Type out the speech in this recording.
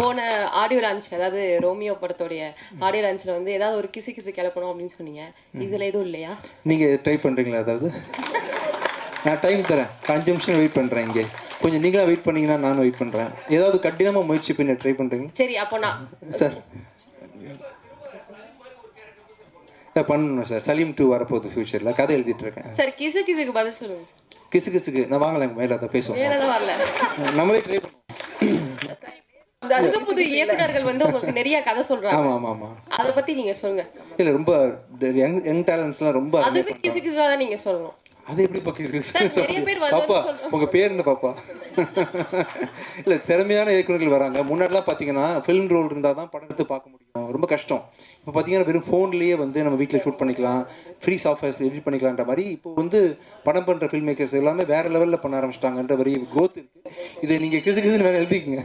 போன audio launch அதாவது Romeo படத்தோடைய ஆடியோ லான்ச்ல வந்து ஏதாவது ஒரு கிசு கிசு கிளப்பணும் அப்படின்னு சொன்னீங்க. இதுல எதுவும் இல்லையா? நீங்கள் ட்ரை பண்ணுறீங்களா அதாவது? நான் டைம் தரேன். அஞ்சு நிமிஷம் வெயிட் பண்ணுறேன் இங்கே. கொஞ்சம் நீங்களா வெயிட் பண்ணீங்கன்னா நானும் வெயிட் பண்ணுறேன் ஏதாவது கடினமாக முயற்சி பண்ணி ட்ரை பண்ணுறீங்களா சரி அப்போ நான் சார். சார் பண்ணணும் சார். சலீம் டூ வரப்போகுது ஃப்யூச்சரில் கதை எழுதிட்டு இருக்கேன். சரி கிசு கிசுக்கு பதில் சொல்லுங்க. கிசு கிசுக்கு. நான் வாங்கலாம் மேலே அதை பேசுவோம். நம்மளே ட்ரை பண்ணுவோம். புது புது இயக்குனர்கள் வந்து உங்களுக்கு நிறைய கதை சொல்றாங்க. ஆமாம் ஆமாம் ஆமாம் அதை பத்தி நீங்க சொல்லுங்க. இல்லை ரொம்ப யங் யங் டேலண்ட்ஸ்லாம் ரொம்ப அதுவே கிசு கிசுவா தான் நீங்க சொல்லணும். அது எப்படி பாப்பா. உங்க பேர் என்ன பாப்பா? இல்ல திறமையான இயக்குநர்கள் வராங்க. முன்னாடிலாம் பாத்தீங்கன்னா ஃபிலிம் ரோல் இருந்தால் தான் படம் எடுத்து பார்க்க முடியும். ரொம்ப கஷ்டம். இப்போ பார்த்தீங்கன்னா வெறும் ஃபோன்லேயே வந்து நம்ம வீட்டில் ஷூட் பண்ணிக்கலாம். ஃப்ரீ சாஃப்ட்வேர்ஸ் எடிட் பண்ணிக்கலான்ற மாதிரி இப்போ வந்து படம் பண்ணுற ஃபில்ம் மேக்கர்ஸ் எல்லாமே வேற லெவலில் பண்ண ஆரம்பிச்சிட்டாங்கன்ற வரி growth இருக்கு. இதை நீங்கள் கிசு கிசுன்னு வேற எழுதிக்கங்க.